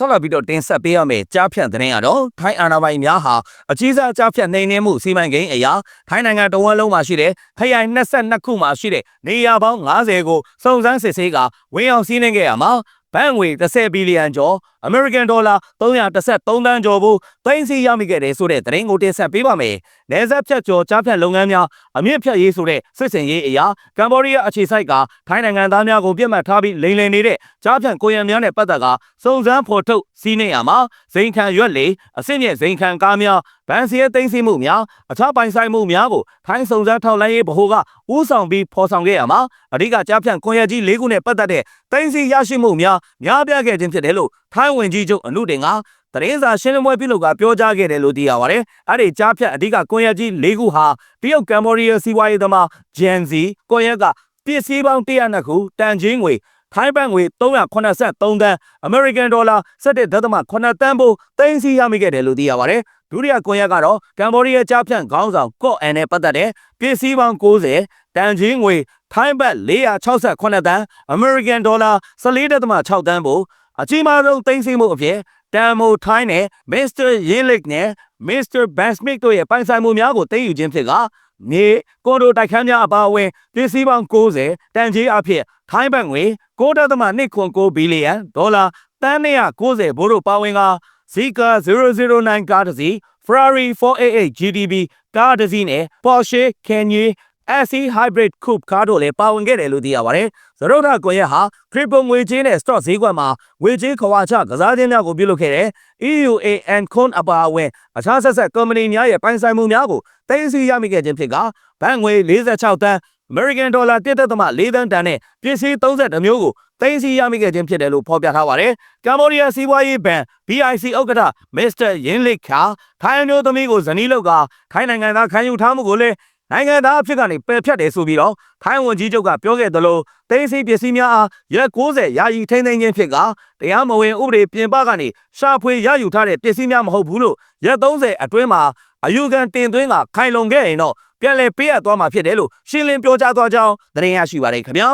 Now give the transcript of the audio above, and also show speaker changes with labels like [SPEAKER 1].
[SPEAKER 1] ဆက်လက်ပြီးတော့တင်ဆက်ပေးရမယ့်ကြားဖြတ်သတင်းကတော့ထိုင်းအာဏာပိုင်များဟာအကြီးစားကြားဖြတ်နှိမ်နင်းမှုစီမံကိန်းအရာထိုင်းနိုင်ငံတော်ဝန်လုံးမှာရှိတဲ့ခရိုင်22ခုမှာရှိတဲ့နေရာပေါင်း90ကိုစုံစမ်းစစ်ဆေးကဝင်အောင်စီးနှင်းခဲ့ရမှာဘဏ်ငွေ30ဘီလီယံကျော် American Dollar 333တန်းကျော်ဘူးသိန်းစီရမိခဲ့တယ်ဆိုတဲ့သတင်းကိုတင်ဆက်ပေးပါမယ်။နယ်စပ်ဖြတ်ကျော်ကြားဖြတ်လုပ်ငန်းများအမြင့်ဖြတ်ရေးဆိုတဲ့စစ်စင်ရေးအရာကမ္ဘောဒီးယားအခြေစိုက်ကထိုင်းနိုင်ငံသားများကိုပြစ်မှတ်ထားပြီးလိမ်လည်နေတဲ့ကြားဖြတ်ကိုရံများနဲ့ပတ်သက်ကစုံစမ်းဖော်ထုတ်စီးနေရမှာဇိန်ခံရွက်လေအစစ်မြင့်ဇိန်ခံကားများဗန်စီရဲ့သိမ်းဆည်းမှုများအခြားပိုင်ဆိုင်မှုများကိုထိုင်းစုံစမ်းထောက်လှမ်းရေးဗဟိုကဦးဆောင်ပြီးဖော်ဆောင်ခဲ့ရမှာအဓိကကြားဖြတ်ကွန်ရက်ကြီး၄ခုနဲ့ပတ်သက်တဲ့သိမ်းဆည်းရရှိမှုများများပြားခဲ့ခြင်းဖြစ်တယ်လို့ ထိုင်းဝင်ကြီးချုပ်အနုတင်ကသတင်းစာရှင်းလင်းပွဲပြုလုပ်ကပြောကြားခဲ့တယ်လို့သိရပါတယ်။အဲ့ဒီကြားဖြတ်အဓိကကွန်ရက်ကြီး၄ခုဟာတရုတ်ကမ္ဘောဒီးယားစီးပွားရေးသမားဂျန်စီကွန်ရက်ကပစ္စည်းပေါင်း102ခုတန်ချင်းငွေထိုင်းဘတ်ငွေ383တန်းအမေရိကန်ဒေါ်လာ17.8တန်းဖို့တင်စီရမိခဲ့တယ်လို့သိရပါတယ်။ဒုတိယကွန်ရက်ကတော့ကမ္ဘောဒီးယားကြားဖြတ်ခေါင်းဆောင်ကော့အန်နဲ့ပတ်သက်တဲ့ပစ္စည်းပေါင်း90တန်ချင်းငွေထိုင်းဘတ်468တန်းအမေရိကန်ဒေါ်လာ14.6တန်းဖို့ အကြီးမားဆုံးသိမ်းဆည်းမှုအဖြစ်တမ်မိုထိုင်းနဲ့မစ္စတာယင်းလစ်နဲ့မစ္စတာဘန်စမစ်တို့ရဲ့ပိုင်ဆိုင်မှုများကိုသိမ်းယူခြင်းဖြစ်ကမြေကွန်ဒိုတိုက်ခန်းများအပါအဝင်ပစ္စည်းပေါင်း90တန်ကြီးအဖြစ်ထိုင်းဘတ်ငွေ9.2ဘီလီယံဒေါ်လာတန်း290ဘိုးတို့ပါဝင်က Zika 009ကားတစ်စီး Ferrari 488 GTB ကားတစ်စီးနဲ့ Porsche Cayenne SE Hybrid Coupe ကားတို့လည်းပါဝင်ခဲ့တယ်လို့သိရပါတယ်။သရုတ်ထကွန်ရက်ဟာ crypto ငွေကြေးနဲ့ stock ဈေးကွက်မှာငွေကြေးခွာချကစားခြင်းများကိုပြုလုပ်ခဲ့တဲ့ EUA and Con အပါအဝင်အခြားဆက်ဆက်ကုမ္ပဏီများရဲ့ပိုင်ဆိုင်မှုများကိုတင်စီရမိခဲ့ခြင်းဖြစ်ကဘဏ်ငွေ46တန်း American Dollar 1.4တန်းတန်နဲ့ပစ္စည်း32မျိုးကိုတင်စီရမိခဲ့ခြင်းဖြစ်တယ်လို့ဖော်ပြထားပါတယ်။ကမ္ဘောဒီးယားစီးပွားရေးဘဏ် BIC ဥက္ကဋ္ဌ Mr. Yin Lik ခါထိုင်းမျိုးသမီးကိုဇနီးလောက်ကထိုင်းနိုင်ငံသားခံယူထားမှုကိုလည်း နိုင်ငံသားအဖြစ်ကနေပယ်ဖြတ်တယ်ဆိုပြီးတော့ထိုင်းဝန်ကြီးချုပ်ကပြောခဲ့သလိုတင်းစီပစ္စည်းများအားရက်60ယာယီထိန်းသိမ်းခြင်းဖြစ်ကတရားမဝင်ဥပဒေပြင်ပကနေရှာဖွေရယူထားတဲ့ပစ္စည်းများမဟုတ်ဘူးလို့ရက်30အတွင်းမှာအယူခံတင်သွင်းကခိုင်လုံခဲ့ရင်တော့ပြန်လည်ပေးအပ်သွားမှာဖြစ်တယ်လို့ရှင်းလင်းပြောကြားသွားကြောင်းသတင်းရရှိပါတယ်ခင်ဗျာ